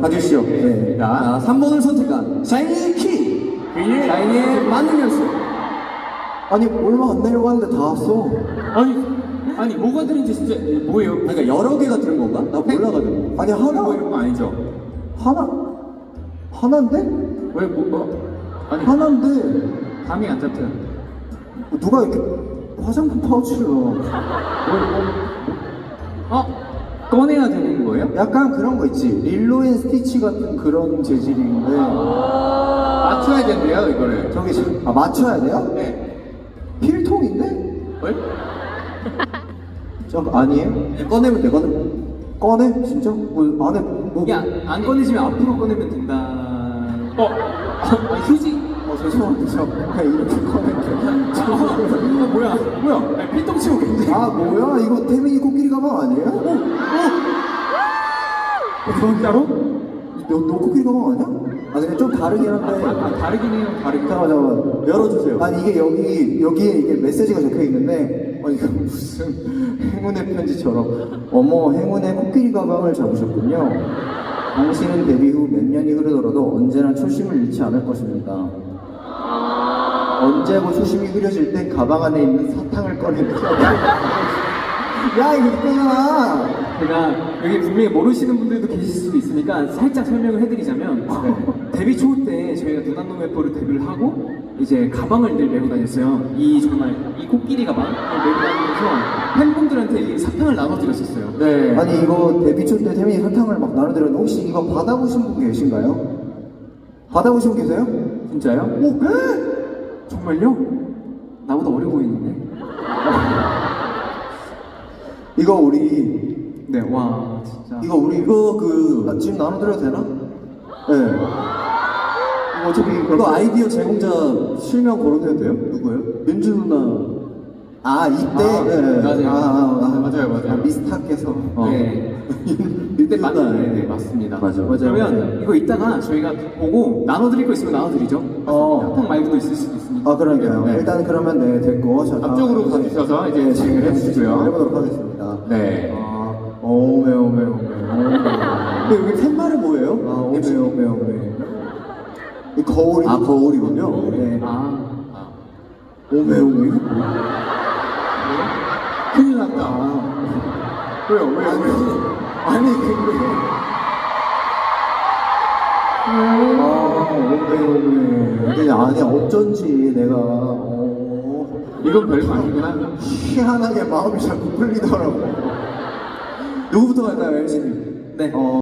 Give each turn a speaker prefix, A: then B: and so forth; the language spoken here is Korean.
A: 봐주시오. 네. 자, 3번을 선택한 샤이니 키. 샤이니의 많으면서.
B: 아니 얼마 안 내려고 하는데 다 왔어.
C: 아니 아니 뭐가 들은지 진짜 뭐예요?
A: 그러니까 여러 개가 들은 건가? 나 몰라가지고.
B: 아니 하나
C: 뭐 이런 거 아니죠?
B: 하나 하나인데
C: 왜 뭐? 뭐 아니
B: 하나인데
C: 감이 안 잡혀요.
B: 누가 이렇게 화장품 파우치를 넣어?
C: 어 꺼내야 되는 거예요?
B: 약간 그런 거 있지 릴로 앤 스티치 같은 그런 재질인데
C: 맞춰야 된대요 이거를.
B: 저기 지금 아 맞춰야 돼요?
C: 네.
B: 필통인데?
C: 왜?
B: 저 아니에요?
A: 꺼내면 되거든.
B: 꺼내 진짜? 뭐 안에 뭐?
C: 이게 안, 안 꺼내지면 앞으로 꺼내면 된다. 어? 아, 휴지?
B: 어 죄송한데 저 그냥 이렇게 꺼낼게.
C: 아, 뭐야? 뭐야? 아니, 필통치고 굉장히.
B: 아 뭐야 이거 태민이 코끼리 가방 아니에요?
C: 그건 따로?
B: 너, 너 코끼리 가방 아니야? 아 근데 좀 다르긴 한데.
C: 아, 다르긴 해요. 다르긴
B: 잠깐만 잠깐만
A: 열어주세요.
B: 아니 이게 여기 여기에 이게 메시지가 적혀 있는데 어 이거 무슨 행운의 편지처럼 어머 행운의 코끼리 가방을 잡으셨군요. 당신은 데뷔 후 몇 년이 흐르더라도 언제나 초심을 잃지 않을 것입니다. 언제고 초심이 흐려질 땐 가방 안에 있는 사탕을 꺼내는 야 이거 이거잖아.
C: 제가 여기 분명히 모르시는 분들도 계실 수도 있으니까 살짝 설명을 해드리자면 데뷔 초때 저희가 누난노 멤버를 데뷔를 하고 이제 가방을 늘 메고 다녔어요. 이 정말 이 코끼리 가방을 메고 다니면서 팬분들한테 이 사탕을 나눠드렸었어요. 네.
B: 아니 이거 데뷔 초때 태민이 사탕을 막 나눠드렸는데 혹시 이거 받아보신 분 계신가요? 받아보신 분 계세요?
C: 진짜요?
B: 오, 네?
C: 정말요? 나보다 어려 보이는데?
B: 이거 우리
C: 네, 와 진짜.
B: 이거 우리
A: 이거 그
B: 나 지금 나눠드려도 되나? 네. 이거 어차피
A: 이거 아이디어 제공자 실명 거론해도 돼요? 누구예요? 민주 누나.
B: 아 이때
C: 아,
B: 네.
C: 맞아요.
B: 아, 아, 아,
C: 맞아요, 맞아요.
B: 아, 미스탁께서
A: 어.
C: 네.
A: 이때
C: 맞. 네, 네, 맞습니다.
A: 맞아. 맞아요.
C: 그러면
A: 맞아요.
C: 이거 이따가 저희가 보고 나눠드릴 거 있으면 나눠드리죠.
B: 어.
C: 사탕 말고도 있을 수도 있으니까.
B: 아 그러니까요.
C: 네.
B: 일단 그러면 네 됐고 자, 다음-
C: 앞쪽으로 가주셔서 이제
B: 네,
C: 진행을 해주시고요.
B: 해보도록 하겠습니다.
C: 네.
B: 아, 오메 오메 오메.
A: 근데 여기 팻말은 뭐예요?
B: 아 오메 오메 오메. 이 거울이
A: 아, 거울이군요.
B: 네.
C: 아, 아.
B: 오메 오메.
C: 큰일 났다.
B: 아.
C: 왜요? 왜요?
B: 아니,
C: 왜요?
B: 아니 근데 아 오메 오메 근데 아니 어쩐지 내가 어,
C: 이건 별거 아니구나.
B: 희한하게 마음이 자꾸 끌리더라고
A: 누구부터 갈까요, MC님?
C: 네.
B: 어